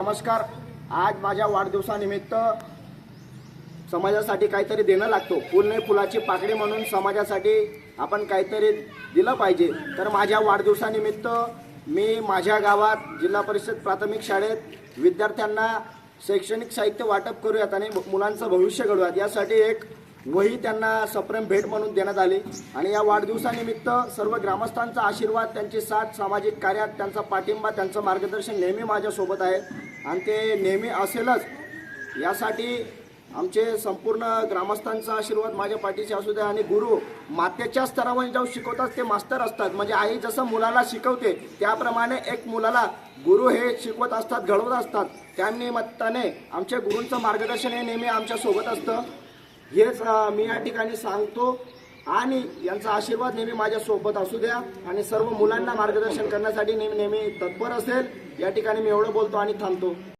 नमस्कार. आज माझ्या वाढदिवसानिमित्त समाजासाठी काहीतरी देणं लागतो. पूर्ण फुलाची पाकडी म्हणून समाजासाठी आपण काहीतरी दिलं पाहिजे. तर माझ्या वाढदिवसानिमित्त मी माझ्या गावात जिल्हा परिषद प्राथमिक शाळेत विद्यार्थ्यांना शैक्षणिक साहित्य वाटप करूयात आणि मुलांचं भविष्य घडूयात यासाठी एक वही त्यांना सप्रेम भेट म्हणून देण्यात आली. आणि या वाढदिवसानिमित्त सर्व ग्रामस्थांचा आशीर्वाद त्यांची साथ सामाजिक कार्यात त्यांचा पाठिंबा त्यांचं मार्गदर्शन नेहमी माझ्यासोबत आहे. आणि ते नेहमी असेलच. यासाठी आमचे संपूर्ण ग्रामस्थांचा आशीर्वाद माझ्या पाठीशी असू द्या. आणि गुरु मातेच्या स्तरावर जाऊन शिकवतात ते मास्तर असतात. म्हणजे आई जसं मुलाला शिकवते त्याप्रमाणे एक मुलाला गुरु हे शिकवत असतात घडवत असतात. त्यानिमित्ताने आमच्या गुरूंचं मार्गदर्शन हे नेहमी आमच्यासोबत असतं. हेच मी या ठिकाणी सांगतो. आणि यांचा आशीर्वाद नेहमी माझ्या सोबत असू द्या. आणि सर्व मुलांना मार्गदर्शन करण्यासाठी नेहमी नेहमी तत्पर असेल. या ठिकाणी मी एवढं बोलतो आणि थांबतो.